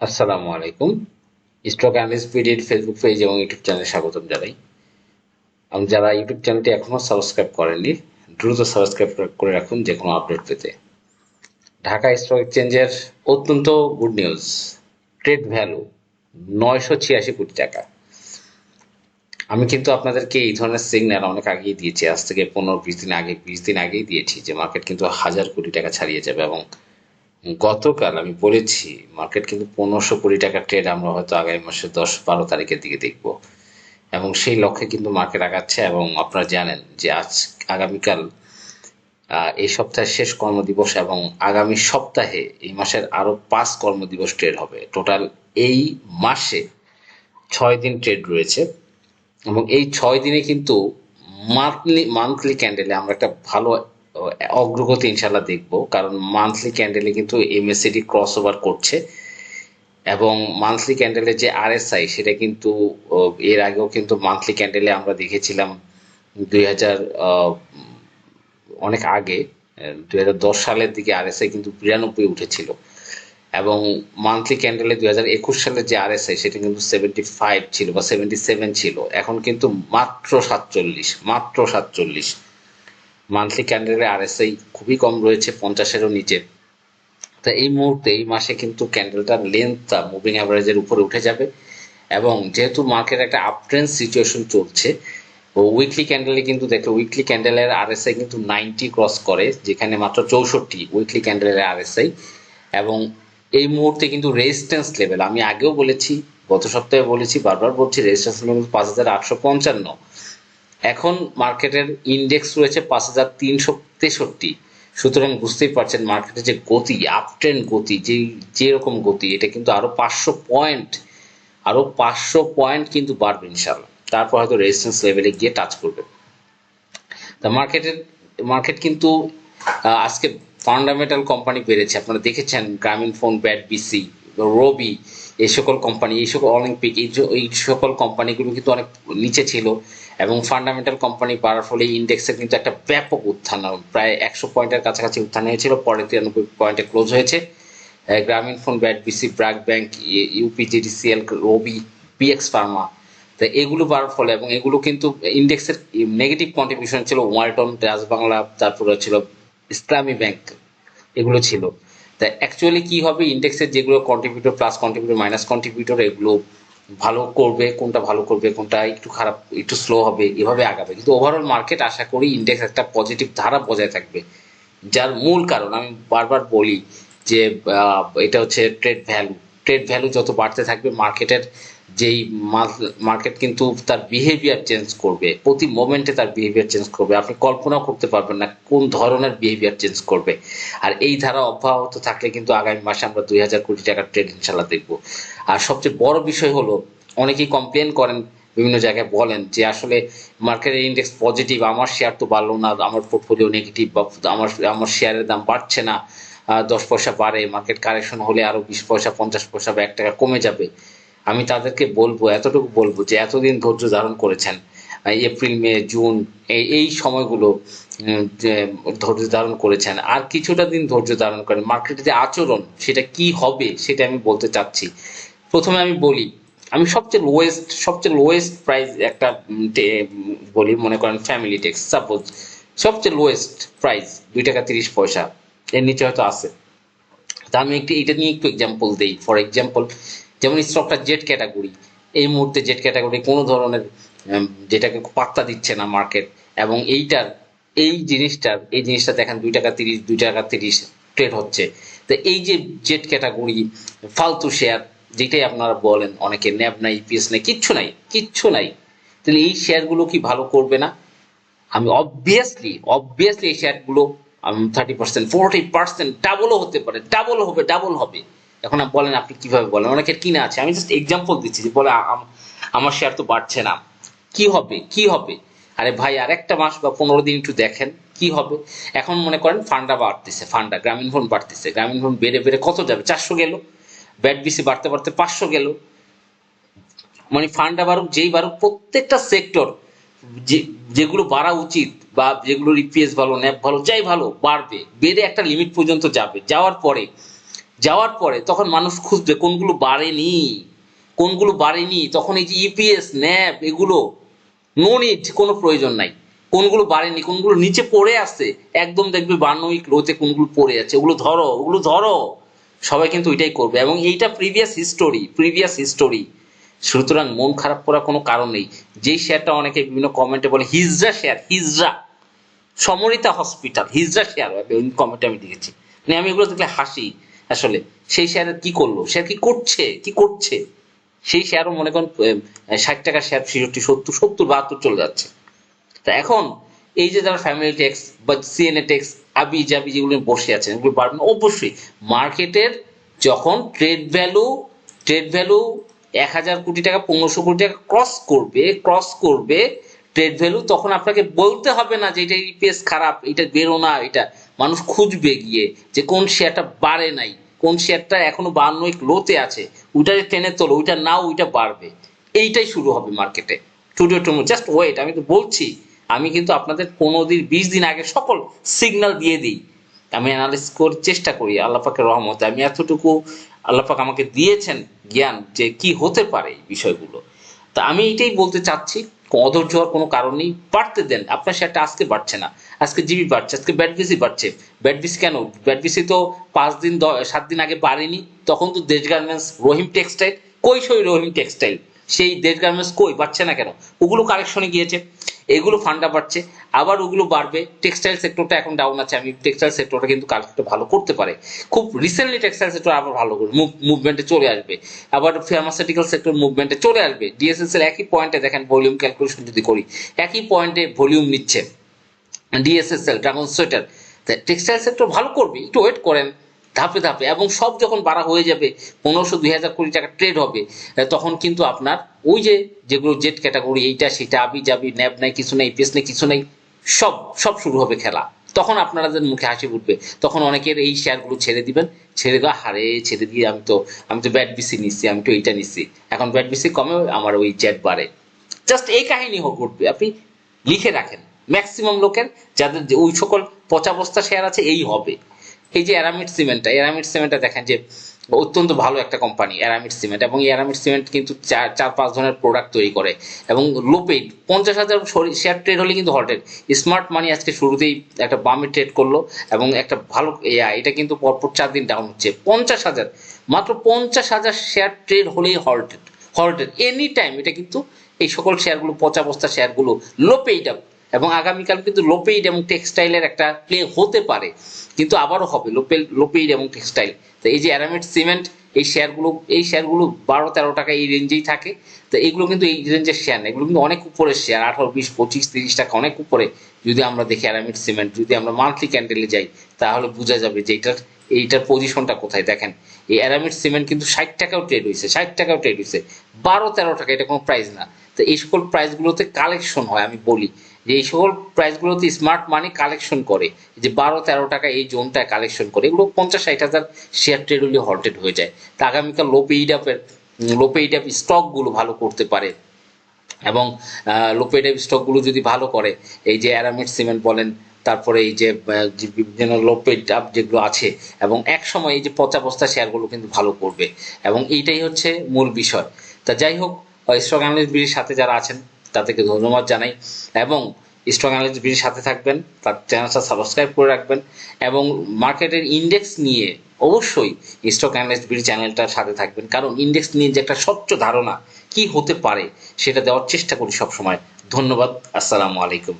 আসসালামু আলাইকুম। Stock analyst পিডির ফেসবুক পেজ এবং ইউটিউব চ্যানেলে স্বাগতম জানাই। এবং যারা ইউটিউব চ্যানেলটি এখনও সাবস্ক্রাইব করেননি, দ্রুত সাবস্ক্রাইব করে রাখুন যে কোনো আপডেট পেতে। ঢাকা স্টক এক্সচেঞ্জের অত্যন্ত গুড নিউজ ট্রেড ভ্যালু নয়শো ছিয়াশি কোটি টাকা। আমি কিন্তু আপনাদেরকে এই ধরনের সিগন্যাল অনেক আগেই দিয়েছি। আজ থেকে পনেরো, বিশ দিন আগে বিশ দিন আগেই দিয়েছি যে মার্কেট কিন্তু হাজার কোটি টাকা ছাড়িয়ে যাবে এবং গতকাল আমি বলেছি মার্কেট কিন্তু পনেরোশো কোটি টাকার ট্রেড আমরা হয়তো আগামী মাসের দশ বারো তারিখের দিকে দেখব। এবং সেই লক্ষ্যে কিন্তু মার্কেট আগাচ্ছে এবং আপনারা জানেন যে আজ আগামীকাল এই সপ্তাহের শেষ কর্মদিবস এবং আগামী সপ্তাহে এই মাসের আরও পাঁচ কর্মদিবস ট্রেড হবে। টোটাল এই মাসে ছয় দিন ট্রেড রয়েছে এবং এই ছয় দিনে কিন্তু মান্থলি মান্থলি ক্যান্ডেলে আমরা একটা ভালো অগ্রগতি ইনশাল্লাহ দেখব। কারণ মান্থলি ক্যান্ডেলে কিন্তু এমএসসিডি ক্রস ওভার করছে। এবং মান্থলি ক্যান্ডেলের যে আরএসআই সেটা কিন্তু এর আগেও কিন্তু মান্থলি ক্যান্ডেলে আমরা দেখেছিলাম দুই হাজার অনেক আগে দুই হাজার দশ সালের দিকে আরএসআই কিন্তু বিরানব্বই উঠেছিল। এবং মান্থলি ক্যান্ডেলে দুই হাজার একুশ সালের যে আরএসআই সেটা কিন্তু সেভেন্টি ফাইভ ছিল বা সেভেন্টি সেভেন ছিল। এখন কিন্তু মাত্র সাতচল্লিশ মাত্র সাতচল্লিশ। মান্থলি ক্যান্ডেলের আরএসআই খুবই কম রয়েছে, পঞ্চাশেরও নিচে। তা এই মুহূর্তে, এই মাসে কিন্তু ক্যান্ডেলটার লেন্থটা মুভিং অ্যাভারেজের উপরে উঠে যাবে এবং যেহেতু মার্কেট একটা আপট্রেন্ড সিচুয়েশন চলছে উইকলি ক্যান্ডেলে কিন্তু দেখো উইকলি ক্যান্ডেলের আরএসআই কিন্তু নাইনটি ক্রস করে, যেখানে মাত্র চৌষট্টি উইকলি ক্যান্ডেলের আরএসআই এবং এই মুহূর্তে কিন্তু রেজিস্ট্যান্স লেভেল আমি আগেও বলেছি, গত সপ্তাহে বলেছি, বারবার বলছি রেজিস্ট্যান্স লেভেল পাঁচ হাজার আটশো পঞ্চান্ন। এখন মার্কেটের ইন্ডেক্স রয়েছে পাঁচ হাজার তিনশো তেষট্টি। সুতরাং বুঝতেই পারছেন মার্কেটের যে গতি আপট্রেন্ড গতি, যে, যেরকম গতি, এটা কিন্তু আরও পাঁচশো পয়েন্ট আরও পাঁচশো পয়েন্ট কিন্তু বাড়বে ইনশাল্লাহ তারপর হয়তো রেজিস্ট্যান্স লেভেলে গিয়ে টাচ করবে। তা মার্কেটের, মার্কেট কিন্তু আজকে ফান্ডামেন্টাল কোম্পানি বেড়েছে। আপনারা দেখেছেন গ্রামীণ ফোন ব্যাট বিসি রবি এই সকল কোম্পানি এই সকল অলিম্পিক এই সকল কোম্পানিগুলো কিন্তু অনেক নিচে ছিল এবং ফান্ডামেন্টাল কোম্পানি বাড়ার ফলে ইন্ডেক্সের কিন্তু একটা ব্যাপক উত্থান, প্রায় একশো পয়েন্টের কাছাকাছি উত্থান হয়েছিল, পরে তিরানব্বই পয়েন্টে ক্লোজ হয়েছে। Grameen phone BAT BC BRAC bank UPGDCL Robi PX pharma, তো এগুলো বাড়ার ফলে এবং এগুলো কিন্তু ইন্ডেক্সের নেগেটিভ কন্ট্রিবিউশন ছিল, ওয়ালটন, রাজবাংলা, তারপরে ছিল ইসলামী ব্যাংক, এগুলো ছিল। তা অ্যাকচুয়ালি কি হবে? ইন্ডেক্সের যেগুলো contributor plus contributor minus contributor এগুলো ভালো করবে, কোনটা ভালো করবে, কোনটা একটু খারাপ, একটু স্লো হবে, এভাবে আগাবে। কিন্তু ওভারঅল মার্কেট আশা করি ইন্ডেক্স একটা পজিটিভ ধারা বজায় থাকবে, যার মূল কারণ আমি বারবার বলি যে এটা হচ্ছে ট্রেড ভ্যালু ট্রেড ভ্যালু যত বাড়তে থাকবে মার্কেটের যেই মার্কেট কিন্তু তার বিহেভিয়ার চেঞ্জ করবে, প্রতি মোমেন্টে তার বিহেভিয়ার চেঞ্জ করবে। আপনি কল্পনাও করতে পারবেন না কোন ধরনের বিহেভিয়ার চেঞ্জ করবে। আর এই ধারা অব্যাহত থাকলে কিন্তু আগামী মাসে আমরা দুই হাজার কোটি টাকার ট্রেড ইনশাল্লাহ দেখব। আর সবচেয়ে বড় বিষয় হলো, অনেকেই কমপ্লেন করেন, বিভিন্ন জায়গায় বলেন যে আসলে মার্কেটের ইন্ডেক্স পজিটিভ আমার শেয়ার তো বাড়লো না, আমার পোর্টফোলিও নেগেটিভ বা আমার আমার শেয়ারের দাম বাড়ছে না দশ পয়সা বাড়ে মার্কেট কারেকশন হলে আরও বিশ পয়সা, পঞ্চাশ পয়সা বা এক টাকা কমে যাবে। আমি তাদেরকে বলব, এতটুকু বলব যে এতদিন ধৈর্য ধারণ করেছেন এপ্রিল, মে, জুন, এই সময়গুলো ধৈর্য ধারণ করেছেন। আর কিছুটা দিন ধৈর্য ধারণ করেন। মার্কেটের যে আচরণ, সেটা কি হবে, সেটা আমি বলতে চাচ্ছি। প্রথমে আমি বলি, আমি সবচেয়ে লোয়েস্ট সবচেয়ে লোয়েস্ট প্রাইস একটা বলি, মনে করেন ফ্যামিলি টেক্স সাপোজ সবচেয়ে লোয়েস্ট প্রাইস দুই টাকা তিরিশ পয়সা, এর নিচে হয়তো আছে। তা আমি একটু, এটা নিয়ে একটু এক্সাম্পল দিই। ফর এক্সাম্পল যেমন স্টকটা জেট ক্যাটাগরি এই মুহূর্তে জেট ক্যাটাগরি কোনো ধরনের যেটাকে পাত্তা দিচ্ছে না মার্কেট এবং এইটার, এই জিনিসটার, এই জিনিসটা দেখেন দুই টাকা তিরিশ, দুই টাকা তিরিশ ট্রেড হচ্ছে। তো এই যে জেট ক্যাটাগরি ফালতু শেয়ার যেটাই আপনারা বলেন, অনেকে ন্যাব নাই ইপিএস নাই, কিচ্ছু নাই কিচ্ছু নাই। তাহলে এই শেয়ারগুলো কি ভালো করবে না? আমি অবভিয়াসলি অবভিয়াসলি এই শেয়ারগুলো থার্টি পার্সেন্ট ফোরটি পার্সেন্ট ডাবলও হতে পারে ডাবল হবে ডাবল হবে। এখন বলেন আপনি কীভাবে বলেন? অনেকের কিনা আছে? আমি জাস্ট এক্সাম্পল দিচ্ছি যে, বলে আমার শেয়ার তো বাড়ছে না। কি হবে? কি হবে? আরে ভাই আর একটা মাস বা পনেরো দিন একটু দেখেন, কি হবে? এখন মনে করেন ফান্ডা বাড়তেছে ফান্ডা গ্রামীণ ফোন বাড়তেছে, গ্রামীণ ফোন বেড়ে বেড়ে কত যাবে? চারশো গেল। ব্যাট বিসি বাড়তে বাড়তে পাঁচশো গেল। মানে ফান্ডা বাড়ুক, যেই বাড়ুক, প্রত্যেকটা সেক্টর যে, যেগুলো বাড়া উচিত বা যেগুলো ইপিএস ভালো ন্যাপ ভালো, যাই ভালো, বাড়বে। বেড়ে একটা লিমিট পর্যন্ত যাবে। যাওয়ার পরে যাওয়ার পরে তখন মানুষ খুঁজবে কোনগুলো বাড়েনি কোনগুলো বাড়েনি, তখন এই যে ইপিএস ন্যাপ এগুলো নো নিড কোনো প্রয়োজন নাই। কোনগুলো বাড়েনি, কোনগুলো নিচে পড়ে আছে, একদম দেখবে বার্নউইক রোতে কোনগুলো পড়ে আছে। ওগুলো ধরো ওগুলো ধরো। সবাই কিন্তু ওইটাই করবে। এবং এইটা প্রিভিয়াস হিস্টোরি প্রিভিয়াস হিস্টোরি সুতরাং মন খারাপ করার কোনো কারণ নেই। যেই শেয়ারটা অনেকে বিভিন্ন কমেন্টে বলে হিজরা শেয়ার হিজরা সমরিতা হসপিটাল হিজরা শেয়ার ওই কমেন্টে আমি দেখেছি মানে আমি এগুলো দেখলে হাসি। আসলে। সেই শেয়ার কি করল? শেয়ার কি করছে? কি করছে? সেই শেয়ারও মনে করেন ষাট টাকার শেয়ার ছেষট্টি, সত্তর সত্তর, বাহাত্তর চলে যাচ্ছে। তা এখন এই যে যারা ফ্যামিলি ট্যাক্স বা সিএনএ ট্যাক্স আবি, জাবি যেগুলো বসে আছেন, এগুলো বাড়বে। অবশ্যই মার্কেটের যখন ট্রেড ভ্যালু ট্রেড ভ্যালু এক হাজার কোটি টাকা, পনেরোশো কোটি টাকা ক্রস করবে ক্রস করবে ট্রেড ভ্যালু তখন আপনাকে বলতে হবে না যে এটা ইপিএস খারাপ এটা বেরো না এটা মানুষ খুঁজবে গিয়ে যে কোন শেয়ারটা বাড়ে নাই, কোন শেয়ারটা এখনও বান্ন লোতে আছে, ওইটা টেনে তোলো, ওইটা নাও ওইটা বাড়বে। এইটাই শুরু হবে মার্কেটে স্টুডিও টুমো জাস্ট ওয়েট আমি তো বলছি, আমি কিন্তু আপনাদের পনেরো দিন, বিশ দিন আগে সকল সিগন্যাল দিয়ে দিই। আমি অ্যানালিস করার চেষ্টা করি, আল্লাহ পাকের রহমতে। আমি এতটুকু আল্লাহ পাক আমাকে দিয়েছেন জ্ঞান যে কি হতে পারে এই বিষয়গুলো। তা আমি এটাই বলতে চাচ্ছি, অধৈর্য হওয়ার কোনো কারণ নেই, বাড়তে দেন। আপনার সেটা আজকে বাড়ছে না। আজকে জিবি বাড়ছে, আজকে ব্যাটবিসি বাড়ছে। ব্যাটবিসি কেন? ব্যাটবিসি তো পাঁচ দিন সাত দিন আগে বাড়েনি। তখন তো দেশ গার্মেন্টস, রহিম টেক্সটাইল, কই সই রহিম টেক্সটাইল? সেই দেশ গার্মেন্টস কই, বাড়ছে না কেন? ওগুলো কারেকশনে গিয়েছে, এগুলো ফান্ডা বাড়ছে, আবার ওগুলো বাড়বে। টেক্সটাইল সেক্টরটা এখন ডাউন আছে, আমি টেক্সটাইল সেক্টরটা কিন্তু কালকে ভালো করতে পারে। খুব রিসেন্টলি টেক্সটাইল সেক্টর আবার ভালো করে মুভমেন্টে চলে আসবে। আবার ফার্মাসিউটিক্যাল সেক্টর মুভমেন্টে চলে আসবে। ডিএসএস এর একই পয়েন্টে দেখেন ভলিউম ক্যালকুলেশন যদি করি, একই পয়েন্টে ভলিউম নিচ্ছে। DSSL dragon sweater textile sector ভালো করবে, একটু ওয়েট করেন, ধাপে ধাপে, এবং সব যখন বাড়া হয়ে যাবে, পনেরোশো দুই হাজার কোটি টাকা ট্রেড হবে তখন কিন্তু আপনার ওই যে, যেগুলো জেট ক্যাটাগরি এইটা, সেটা, আবি যাবি ন্যাব নাই, কিছু নেই পেস নেই, কিছু নেই, সব সব শুরু হবে খেলা। তখন আপনাদের মুখে হাসি উঠবে তখন অনেকের এই শেয়ারগুলো ছেড়ে দিবেন, ছেড়ে দেওয়া, হারে, ছেড়ে দিয়ে আমি তো আমি তো ব্যাট বিসি নিচ্ছি, আমি তো এইটা নিচ্ছি। এখন ব্যাট বিসি কমে, আমার ওই জেট বাড়ে। জাস্ট এই কাহিনী উঠবে আপনি লিখে রাখেন। ম্যাক্সিমাম লোকের যাদের ওই সকল পচা বস্তা শেয়ার আছে, এই হবে। এই যে অ্যারামিড সিমেন্টটা অ্যারামিড সিমেন্টটা দেখেন যে অত্যন্ত ভালো একটা কোম্পানি অ্যারামিড সিমেন্ট এবং এই অ্যারামিড সিমেন্ট কিন্তু চার চার, পাঁচ ধরনের প্রোডাক্ট তৈরি করে। এবং লো পেইড পঞ্চাশ হাজার শেয়ার ট্রেড হলে কিন্তু হল্টেড স্মার্ট মানি আজকে শুরুতেই একটা বামে ট্রেড করল এবং একটা ভালো এটা কিন্তু পরপর চার দিন ডাউন হচ্ছে। পঞ্চাশ হাজার, মাত্র পঞ্চাশ হাজার শেয়ার ট্রেড হলেই হল্টেড হল্টেড এনি টাইম এটা কিন্তু এই সকল শেয়ারগুলো পচা বস্তা শেয়ারগুলো লো পেইড আপ এবং আগামীকাল কিন্তু লোপেইড এবং টেক্সটাইলের একটা প্লে হতে পারে, কিন্তু আবারও হবে লোপেল লোপেইড এবং টেক্সটাইল। তো এই যে অ্যারামিড সিমেন্ট, এই শেয়ারগুলো এই শেয়ারগুলো বারো তেরো টাকা এই রেঞ্জেই থাকে। তো এগুলো কিন্তু এই রেঞ্জের শেয়ার না, এগুলো কিন্তু অনেক উপরের শেয়ার আঠারো, বিশ, পঁচিশ, তিরিশ টাকা অনেক উপরে। যদি আমরা দেখি অ্যারামিড সিমেন্ট, যদি আমরা মান্থলি ক্যান্ডেলে যাই, তাহলে বোঝা যাবে যে এইটার এইটার পজিশনটা কোথায়। দেখেন, এই অ্যারামিড সিমেন্ট কিন্তু ষাট টাকাও ট্রেড হয়েছে ষাট টাকাও ট্রেড হয়েছে বারো, তেরো টাকা, এটা কোনো প্রাইস না। তো এই সকল প্রাইসগুলোতে কালেকশন হয়, আমি বলি। যে এই সকল প্রাইসগুলোতে স্মার্ট মানি কালেকশন করে যে বারো তেরো টাকা এই জোনটায় কালেকশন করে, এগুলো পঞ্চাশ ষাট হাজার শেয়ার ট্রেড হলে হল্টেড হয়ে যায়। তা আগামীকাল লো পেইড আপের লো পেইড আপ স্টকগুলো ভালো করতে পারে। এবং লোপেডেভ স্টকগুলো যদি ভালো করে, এই যে অ্যারামিড সিমেন্ট বলেন, তারপরে এই যে বিভিন্ন লোপেড আপ যেগুলো আছে, এবং এক সময় এই যে পচা বস্তা শেয়ারগুলো কিন্তু ভালো করবে। এবং এইটাই হচ্ছে মূল বিষয়। তা যাই হোক স্টক অ্যানালিস্ট সাথে যারা আছেন তাদেরকে ধন্যবাদ জানাই এবং স্ট্রং অ্যানালিস্ট বিডির সাথে থাকবেন, তার চ্যানেলটা সাবস্ক্রাইব করে রাখবেন এবং মার্কেটের ইন্ডেক্স নিয়ে অবশ্যই স্টক অ্যানালিস্ট বিডি চ্যানেলটার সাথে থাকবেন। কারণ ইন্ডেক্স নিয়ে যে একটা স্বচ্ছ ধারণা কি হতে পারে সেটা দেওয়ার চেষ্টা করি সবসময়। ধন্যবাদ, আসসালামু আলাইকুম।